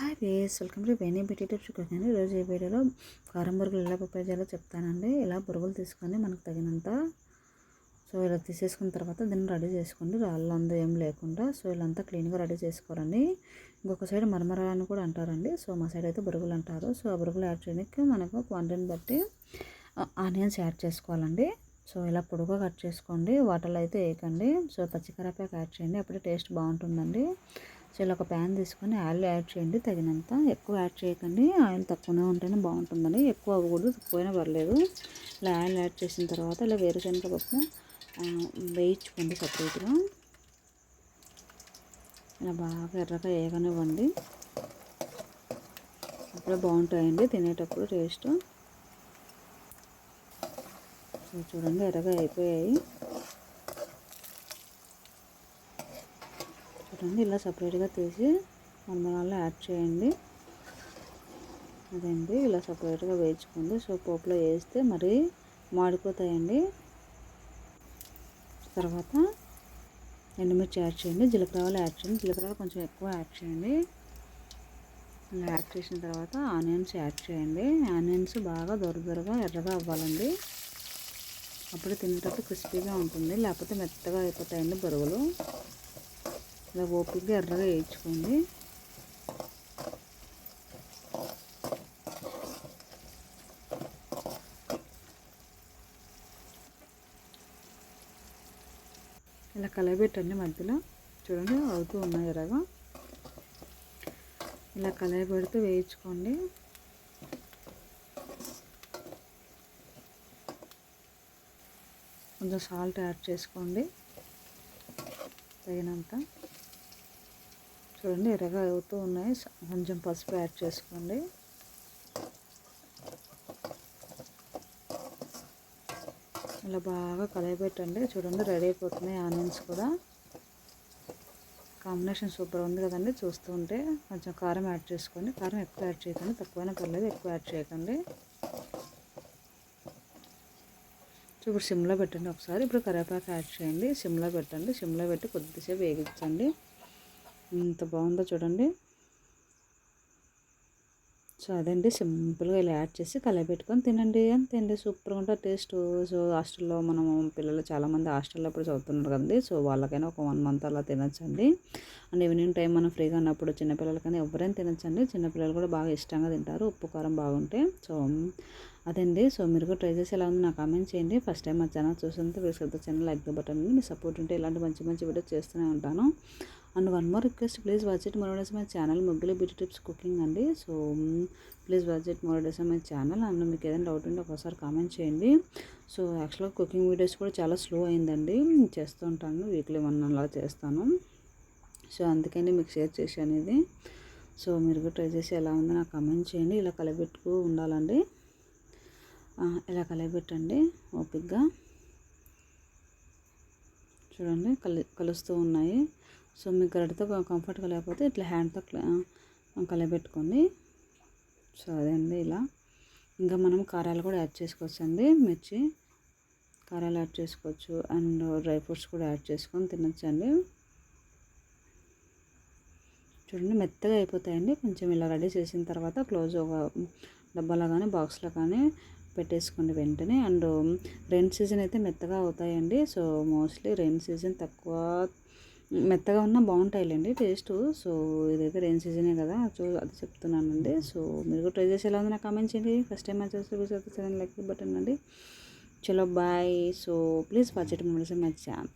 Hi ways welcome to Veni beauty tips cooking ఈరోజు ఈ వీడియోలో కారం బురుగులు ఎలా ప్రిపేర్ చేయాలో చెప్తానండి. ఇలా బురుగులు తీసుకొని మనకు తగినంత సో ఇలా తీసేసుకున్న తర్వాత దీన్ని రెడీ చేసుకోండి. రాళ్ళందు ఏం లేకుండా సో ఇలాంతా క్లీన్గా రెడీ చేసుకోరండి ఇంకొక సైడ్ మరమర అని కూడా అంటారండి. సో మా సైడ్ అయితే బురుగులు అంటారు. సో ఆ బురుగులు యాడ్ చేయడానికి మనకు క్వాంటిటీని బట్టి ఆనియన్స్ యాడ్ చేసుకోవాలండి. సో ఇలా పొడుగా కట్ చేసుకోండి. వాటర్లో అయితే వేయకండి. సో పచ్చికరాపాకు యాడ్ చేయండి. అప్పుడే టేస్ట్ బాగుంటుందండి. సో ఇలా ఒక ప్యాన్ తీసుకొని ఆయిల్ యాడ్ చేయండి. తగినంత ఎక్కువ యాడ్ చేయకండి. ఆయిల్ తక్కువనే ఉంటేనే బాగుంటుందని ఎక్కువ అవ్వకూడదు. తక్కువైనా పర్లేదు. ఇలా ఆయిల్ యాడ్ చేసిన తర్వాత ఇలా వేరుశనగ పప్పు వేయించుకోండి సపరేట్గా. ఇలా బాగా ఎర్రగా వేగనివ్వండి అప్పుడే బాగుంటాయండి తినేటప్పుడు టేస్ట్ చూడండి ఎర్రగా అయిపోయాయి. చూడండి ఇలా సపరేట్గా తీసి మరమరాల్లో యాడ్ చేయండి. అదండి. ఇలా సపరేట్గా వేయించుకోండి. సో పోపులో వేస్తే మరి మాడిపోతాయండి. తర్వాత ఎండుమిర్చి యాడ్ చేయండి. జీలకర్ర యాడ్ చేయండి. జీలకర్ర కొంచెం ఎక్కువ యాడ్ చేయండి. ఇలా యాడ్ చేసిన తర్వాత ఆనియన్స్ యాడ్ చేయండి. ఆనియన్స్ బాగా దొర దొరగా ఎర్రగా అవ్వాలండి. అప్పుడు తినేటప్పుడు క్రిస్పీగా ఉంటుంది. లేకపోతే మెత్తగా అయిపోతాయండి బరువులు. ఇలా ఓపికగా ఎర్రగా వేయించుకోండి. ఇలా కలయబెట్టండి మధ్యలో. చూడండి అవుతూ ఉన్నాయి ఎర్రగా. ఇలా కలయబెడుతూ వేయించుకోండి. కొంచెం సాల్ట్ యాడ్ చేసుకోండి. తగినంత. చూడండి ఎర్రగా అవుతూ ఉన్నాయి. కొంచెం పసుపు యాడ్ చేసుకోండి. ఇలా బాగా కలయబెట్టండి చూడండి రెడీ అయిపోతున్నాయి ఆనియన్స్ కూడా. కాంబినేషన్ సూపర్ ఉంది కదండి చూస్తూ ఉంటే. కొంచెం కారం యాడ్ చేసుకోండి. కారం ఎక్కువ యాడ్ చేయకండి. తక్కువైనా పర్లేదు ఎక్కువ యాడ్ చేయకండి. ఇప్పుడు సిమ్లో పెట్టండి ఒకసారి. ఇప్పుడు కరివేపాకు యాడ్ చేయండి. సిమ్లో పెట్టండి. సిమ్లో పెట్టి కొద్దిసేపు వేగించండి. ఎంత బాగుందో చూడండి. సో అదండి సింపుల్గా ఇలా యాడ్ చేసి కలపెట్టుకొని తినండి. తిండి సూపర్గా ఉంటుంది టేస్ట్. సో హాస్టల్లో మనం పిల్లలు చాలామంది హాస్టల్లో ఇప్పుడు చదువుతున్నారు కదండి. సో వాళ్ళకైనా ఒక వన్ మంత్ అలా తినచ్చండి. అండ్ ఈవినింగ్ టైం మనం ఫ్రీగా ఉన్నప్పుడు చిన్నపిల్లలకైనా ఎవరైనా తినచ్చండి. చిన్నపిల్లలు కూడా బాగా ఇష్టంగా తింటారు. ఉప్పు కారం బాగుంటే. సో అదండి. సో మీరు కూడా ట్రై చేసి ఎలా ఉంది నాకు కామెంట్ చేయండి. ఫస్ట్ టైం మా ఛానల్ చూస్తుంటే ప్లీజ్ ఛానల్ లైక్ బటన్. మీ సపోర్ట్ ఉంటే ఇలాంటి మంచి మంచి వీడియోస్ చేస్తూనే ఉంటాను. And one more request please watch it more my channel ముగ్గులు బ్యూటీ టిప్స్ కుకింగ్ అండి. So please watch it more my channel and మీకు ఏదైనా డౌట్ ఉంటే ఒకసారి కామెంట్ చేయండి. సో యాక్చువల్గా కుకింగ్ వీడియోస్ కూడా చాలా స్లో అయిందండి. చేస్తూ ఉంటాను. వీక్లీ వన్ అలా చేస్తాను. సో అందుకని మీకు షేర్ చేశాను ఇది సో మీరు కూడా ట్రై చేసి ఎలా ఉందో నాకు కమెంట్ చేయండి. ఇలా కలబెట్టుకు ఉండాలండి. ఇలా కలబెట్టండి. ఓపిక్గా చూడండి కలి కలుస్తూ ఉన్నాయి. సో మీకు గడ్డతో కంఫర్ట్గా లేకపోతే ఇట్లా హ్యాండ్తో కలబెట్టుకోండి సో అదే అండి ఇలా. ఇంకా మనం కారాలు కూడా యాడ్ చేసుకోవచ్చు అండి మిర్చి కారాలు యాడ్ చేసుకోవచ్చు. అండ్ డ్రై ఫ్రూట్స్ కూడా యాడ్ చేసుకొని తినచ్చు అండి చూడండి మెత్తగా అయిపోతాయండి. కొంచెం ఇలా రెడీ చేసిన తర్వాత క్లోజ్ ఒక డబ్బాలో కానీ బాక్స్లో కానీ పెట్టేసుకోండి వెంటనే. అండ్ రెయిన్ సీజన్ అయితే మెత్తగా అవుతాయండి. సో మోస్ట్లీ రెయిన్ సీజన్ తక్కువ మెత్తగా ఉన్నా బాగుంటాయిలేండి టేస్ట్. సో ఇదైతే రెయిన్ సీజనే కదా సో అది చెప్తున్నానండి. సో మీరు కూడా ట్రై చేసి ఎలా ఉంది నాకు కామెంట్ చేయండి. ఫస్ట్ టైం వచ్చేసి లైక్ బటన్ అండి. చలో bye so please watch it my channel